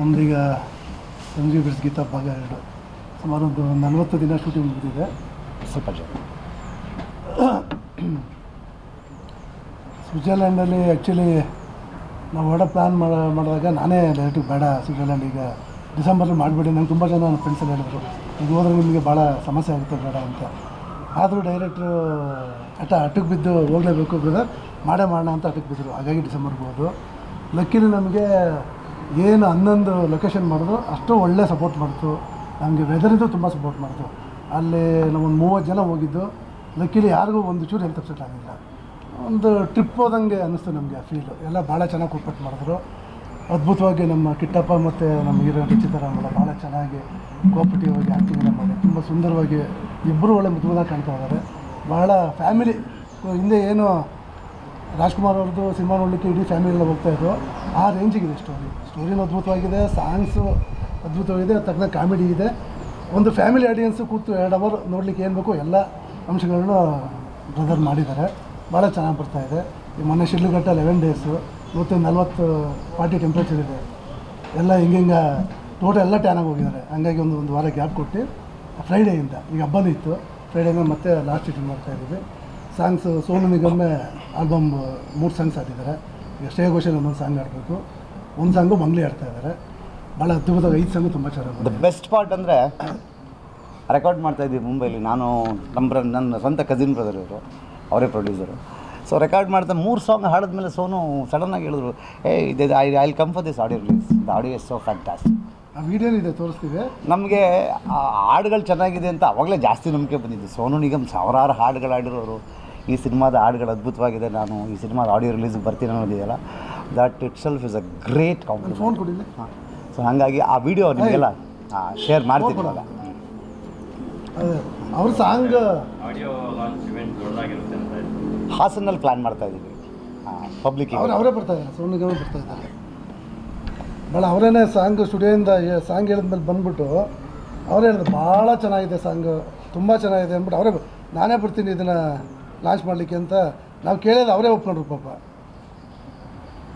ನಮ್ದೀಗ ಸಂಜೀವ್ ಬಿಡ್ಸ್ ಗೀತಾ ಭಾಗ ಎರಡು. ಸುಮಾರು ಒಂದು ನಲವತ್ತು ದಿನ ಶೂಟಿಂಗ್ ಮುಗಿದಿದೆ. ಸ್ವಲ್ಪ ಜನ. ಸ್ವಿಟ್ಜರ್ಲ್ಯಾಂಡಲ್ಲಿ ಆ್ಯಕ್ಚುಲಿ ನಾವು ಹೊರಡ ಪ್ಲ್ಯಾನ್ ಮಾಡ ಮಾಡಿದಾಗ ನಾನೇ ಡೈರೆಕ್ಟಿಗೆ ಬೇಡ ಸ್ವಿಟ್ಜರ್ಲ್ಯಾಂಡ್ ಈಗ ಡಿಸೆಂಬರಲ್ಲಿ ಮಾಡಿಬಿಡಿ. ನಂಗೆ ತುಂಬ ಜನ ನನ್ನ ಫ್ರೆಂಡ್ಸಲ್ಲಿ ಹೇಳಿದ್ರು ಈಗ ಹೋದ್ರೆ ನಿಮಗೆ ಭಾಳ ಸಮಸ್ಯೆ ಆಗುತ್ತೆ ಬೇಡ ಅಂತ. ಆದರೂ ಡೈರೆಕ್ಟ್ರು ಹಠ ಅಟಕ್ ಬಿದ್ದು ಹೋಗಲೇಬೇಕು ಬ್ರದರ್ ಮಾಡೇ ಮಾಡೋಣ ಅಂತ ಅಟಕ್ ಬಿದ್ದರು ಹಾಗಾಗಿ ಡಿಸೆಂಬರ್ಗೆ ಹೋದು ಲಕ್ಕಿಲಿ ನಮಗೆ ಏನು ಹನ್ನೊಂದು ಲೊಕೇಶನ್ ಮಾಡಿದ್ರು, ಅಷ್ಟು ಒಳ್ಳೆ ಸಪೋರ್ಟ್ ಮಾಡ್ತು ನಮಗೆ ವೆದರಿಂದು ತುಂಬ ಸಪೋರ್ಟ್ ಮಾಡ್ತು ಅಲ್ಲಿ ನಾವೊಂದು ಮೂವತ್ತು ಜನ ಹೋಗಿದ್ದು ಲಕ್ಕಿಲಿ ಯಾರಿಗೂ ಒಂದು ಚೂರು ಹೆಲ್ತ್ ಅಪ್ಸೆಟ್ ಆಗಿಲ್ಲ. ಒಂದು ಟ್ರಿಪ್ ಹೋದಂಗೆ ಅನ್ನಿಸ್ತು ನಮಗೆ ಫೀಲು ಎಲ್ಲ ಭಾಳ ಚೆನ್ನಾಗಿ ಕೂಪಟ್ ಮಾಡಿದ್ರು. ಅದ್ಭುತವಾಗಿ ನಮ್ಮ ಕಿಟ್ಟಪ್ಪ ಮತ್ತು ನಮ್ಮ ಹೀರೋ ರುಚಿತರಾಮಲ್ಲ ಭಾಳ ಚೆನ್ನಾಗಿ ಕೋಪಟಿವಾಗಿ ಆಗಿ ಎಲ್ಲ ಮಾಡಿ ತುಂಬ ಸುಂದರವಾಗಿ ಇಬ್ಬರು ಒಳ್ಳೆ ಮುದ್ದುವಾಗಿ ಕಾಣ್ತಾ ಇದ್ದಾರೆ. ಭಾಳ ಫ್ಯಾಮಿಲಿ ಹಿಂದೆ ಏನು ರಾಜ್ಕುಮಾರ್ ಅವ್ರದ್ದು ಸಿನಿಮಾ ನೋಡಲಿಕ್ಕೆ ಇಡೀ ಫ್ಯಾಮಿಲಿ ಎಲ್ಲ ಹೋಗ್ತಾ ಆ ರೇಂಜಿಗಿದೆ ಸ್ಟೋರಿ ಸ್ಟೋರಿನೂ ಅದ್ಭುತವಾಗಿದೆ ಸಾಂಗ್ಸು ಅದ್ಭುತವಾಗಿದೆ ತಕ್ಕನ ಕಾಮಿಡಿ ಇದೆ. ಒಂದು ಫ್ಯಾಮಿಲಿ ಆಡಿಯನ್ಸು ಕೂತು ಎರಡು ಅವರ್ ನೋಡಲಿಕ್ಕೆ ಏನು ಬೇಕು ಎಲ್ಲ ಅಂಶಗಳನ್ನು ಬ್ರದರ್ ಮಾಡಿದ್ದಾರೆ. ಭಾಳ ಚೆನ್ನಾಗಿ ಬರ್ತಾ ಇದೆ. ಈ ಮೊನ್ನೆ ಶಿಡ್ಲಘಟ್ಟ ಲೆವೆನ್ ಡೇಸು ಇವತ್ತು ನಲ್ವತ್ತು ಫಾರ್ಟಿ ಟೆಂಪ್ರೇಚರ್ ಇದೆ. ಎಲ್ಲ ಹಿಂಗೆ ಟೋಟಲ್ ಎಲ್ಲ ಟ್ಯಾನಾಗಿ ಹೋಗಿದ್ದಾರೆ. ಹಂಗಾಗಿ ಒಂದು ಒಂದು ವಾರ ಗ್ಯಾಪ್ ಕೊಟ್ಟು ಫ್ರೈಡೇಯಿಂದ ಈಗ ಹಬ್ಬನೂ ಇತ್ತು ಫ್ರೈಡೇನ ಮತ್ತೆ ಲಾಸ್ಟ್ ಶೂಟಿಂಗ್ ಮಾಡ್ತಾ ಇದ್ದೀವಿ. ಸಾಂಗ್ಸು ಸೋನು ನಿಗಮ್ಮೆ ಆಲ್ಬಮ್ ಮೂರು ಸಾಂಗ್ಸ್ ಆಡಿದ್ದಾರೆ ಈಗ ಶ್ರೇಯ ಘೋಷಲ್ ಒಂದೊಂದು ಸಾಂಗ್ ಆಡಬೇಕು ಒಂದು ಸಾಂಗು ಮಂಗ್ಲಿ ಆಡ್ತಾ ಇದ್ದಾರೆ. ಭಾಳ ಅದ್ಭುತವಾಗಿ ಐದು ಸಾಂಗು ತುಂಬ ಚೆನ್ನಾಗಿ ದ ಬೆಸ್ಟ್ ಪಾರ್ಟ್ ಅಂದರೆ ರೆಕಾರ್ಡ್ ಮಾಡ್ತಾ ಇದ್ದೀವಿ ಮುಂಬೈಲಿ. ನಾನು ನಮ್ಮ ನನ್ನ ಸ್ವಂತ ಕಸಿನ್ ಬ್ರದರ್ ಇವರು. ಅವರೇ ಪ್ರೊಡ್ಯೂಸರು ಸೊ ರೆಕಾರ್ಡ್ ಮಾಡ್ತಾ ಮೂರು ಸಾಂಗ್ ಹಾಡಿದ್ಮೇಲೆ ಸೋನು ಸಡನ್ನಾಗಿ ಹೇಳಿದ್ರು ಏ ಇದು I I come for this audio release the audio is so fantastic ವಿಡಿಯೋನಿದೆ ತೋರಿಸ್ತೀವಿ. ನಮಗೆ ಆ ಹಾಡುಗಳು ಚೆನ್ನಾಗಿದೆ ಅಂತ ಅವಾಗಲೇ ಜಾಸ್ತಿ ನಂಬಿಕೆ ಬಂದಿದ್ದು. ಸೋನು ನಿಗಮ್ ಸಾವಿರಾರು ಹಾಡುಗಳು ಹಾಡಿರೋರು. ಈ ಸಿನಿಮಾದ ಹಾಡುಗಳು ಅದ್ಭುತವಾಗಿದೆ. ನಾನು ಈ ಸಿನಿಮಾದ ಆಡಿಯೋ ರಿಲೀಸ್ಗೆ ಬರ್ತೀನಿ ಅನ್ನೋದಿದೆಯಲ್ಲ. That itself is a great phone compliment ಕೊಡಿಲ್ಲ so ಹಾಗಾಗಿ ಆ ವಿಡಿಯೋ ನಿಮಗೆಲ್ಲ ಶೇರ್ ಮಾಡ್ತೀನಿ ಇವಾಗ. ಅವ್ರ ಸಾಂಗ್ ಆಡಿಯೋ ಲಾಂಚ್ ಇವೆಂಟ್ ದೊಡ್ಡದಾಗಿರುತ್ತೆ ಅಂತ ಇದೆ. ಹಾಸನಲ್ಲಿ ಪ್ಲ್ಯಾನ್ ಮಾಡ್ತಾ ಇದ್ದೀವಿ. ಪಬ್ಲಿಕ್ ಅವ್ರು ಅವರೇ ಬರ್ತಾ ಇದ್ದಾರೆ ಸೋನು ನಿಗಮ್ ಬರ್ತಾ ಇದ್ದಾರೆ. ಭಾಳ ಅವರೇನೆ ಸಾಂಗ್ ಸ್ಟುಡಿಯೋಯಿಂದ ಸಾಂಗ್ ಹೇಳಿದ್ಮೇಲೆ ಬಂದ್ಬಿಟ್ಟು ಅವರೇ ಹೇಳಿದ್ರು ಭಾಳ ಚೆನ್ನಾಗಿದೆ ಸಾಂಗ್ ತುಂಬ ಚೆನ್ನಾಗಿದೆ. ಅಂದ್ಬಿಟ್ಟು ಅವರೇ ನಾನೇ ಬರ್ತೀನಿ ಇದನ್ನು ಲಾಂಚ್ ಮಾಡಲಿಕ್ಕೆ ಅಂತ ನಾವು ಕೇಳಿದ್ರೆ ಅವರೇ ಒಪ್ಕೊಂಡ್ರು ಪಾಪ.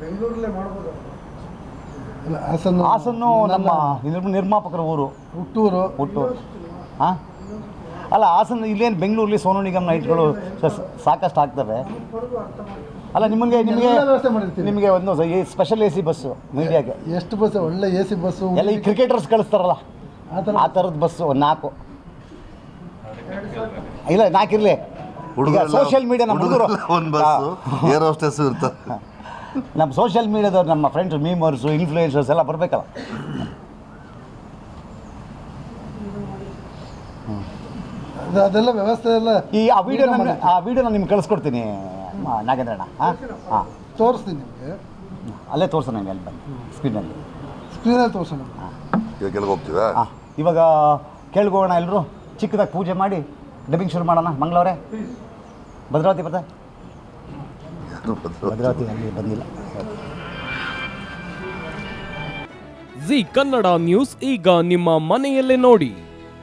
ಬೆಂಗಳೂರಲ್ಲೇ ಮಾಡ್ಬೋದು ಹಾಸನ್ನು ಹಾಸನ್ನು ನಮ್ಮ ನಿರ್- ನಿರ್ಮಾಪಕರ ಊರು. ಹುಟ್ಟೂರು. ಹುಟ್ಟೂರು. ಹಾಂ ಅಲ್ಲ ಹಾಸನ ಇಲ್ಲೇನು ಬೆಂಗಳೂರಲ್ಲಿ ಸೋನು ನಿಗಮ್ ನೈಟ್ಗಳು ಸ- ಸಾಕಷ್ಟು ಆಗ್ತವೆ. ಅಲ್ಲ ನಿಮಗೆ ನಿಮಗೆ ನಿಮಗೆ ಒಂದು ಸ್ಪೆಷಲ್ ಎ ಸಿ ಬಸ್ಸು ಮೀಡಿಯಾಗೆ. ಎಷ್ಟು ಬಸ್ ಒಳ್ಳೆ ಎ ಸಿ ಬಸ್ಸು ಎಲ್ಲ ಈ ಕ್ರಿಕೆಟರ್ಸ್ ಕಳಿಸ್ತಾರಲ್ಲ ಆ ಥರ? ಆ ಥರದ ಬಸ್ಸು ಒಂದು ನಾಲ್ಕು. ಇಲ್ಲ ನಾಲ್ಕಿರಲಿ ಸೋಷಿಯಲ್ ಮೀಡಿಯಾ ನಮ್ಮ ಹುಡುಗರು. ಒಂದು ಬಸ್ಸು ಏರ್ ಹೋಸ್ಟೆಸ್ ಇರ್ತಾರೆ ನಮ್ಮ ಸೋಷಿಯಲ್ ಮೀಡಿಯಾದವ್ರು ನಮ್ಮ ಫ್ರೆಂಡ್ಸ್ ಮೀಮರ್ಸು ಇನ್ಫ್ಲೂಯೆನ್ಸರ್ಸ್ ಎಲ್ಲ ಬರಬೇಕಲ್ಲ. ಅದು- ಅದೆಲ್ಲ ವ್ಯವಸ್ಥೆ ಎಲ್ಲ ಈ ಆ ವಿಡಿಯೋ ಆ ವಿಡಿಯೋ ನಾನು ನಿಮ್ಗೆ ಕಳಿಸ್ಕೊಡ್ತೀನಿ ಮ- ನಾಗೇಂದ್ರಣ್ಣ. ಹಾಂ? ಹಾಂ. ತೋರಿಸ್ತೀನಿ ನಿಮಗೆ. ಅಲ್ಲೇ ತೋರ್ಸೋಣ ನಿಮ್ಗೆ ಅಲ್ಲಿ ಬಂದು ಸ್ಕ್ರೀನಲ್ಲಿ ಸ್ಕ್ರೀನಲ್ಲಿ ತೋರಿಸೋಣ ಈಗ ಕೆಳಗೆ ಹೋಗ್ತೀವಾ ಹಾಂ. ಇವಾಗ ಕೇಳ್ಕೋಣ ಎಲ್ಲರೂ ಚಿಕ್ಕದಾಗಿ ಪೂಜೆ ಮಾಡಿ ಡಬ್ಬಿಂಗ್ ಶುರು ಮಾಡೋಣ ಮಂಗಳವರೇ. ಭದ್ರಾವತಿ ಬರ್ತಾ? ಯಾರು? ಭದ್ರಾವತಿ ಅಲ್ಲಿ ಬಂದಿಲ್ಲ. ಜಿ ಕನ್ನಡ ನ್ಯೂಸ್ ಈಗ ನಿಮ್ಮ ಮನೆಯಲ್ಲೇ ನೋಡಿ.